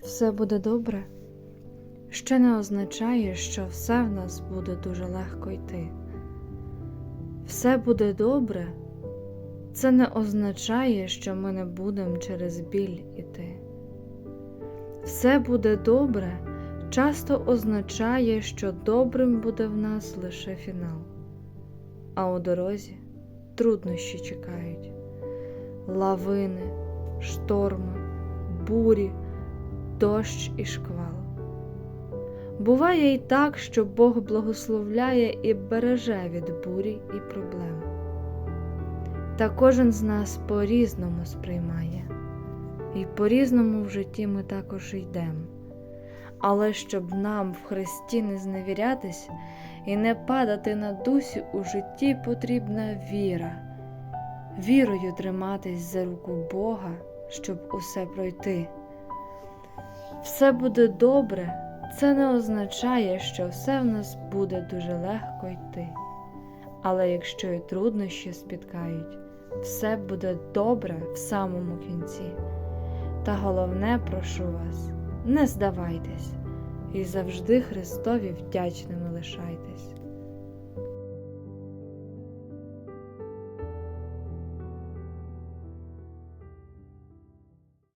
Все буде добре ще не означає, що все в нас буде дуже легко йти. Все буде добре, це не означає, що ми не будемо через біль іти. Все буде добре часто означає, що добрим буде в нас лише фінал, а у дорозі труднощі чекають, лавини, шторми, бурі, дощ і шквал. Буває і так, що Бог благословляє і береже від бурі і проблем. Та кожен з нас по-різному сприймає, і по-різному в житті ми також йдемо. Але щоб нам в Христі не зневірятись і не падати на дусі у житті потрібна віра, вірою триматись за руку Бога, щоб усе пройти. Все буде добре. Це не означає, що все в нас буде дуже легко йти. Але якщо і труднощі спіткають, все буде добре в самому кінці. Та головне, прошу вас, не здавайтесь і завжди Христові вдячними лишайтесь.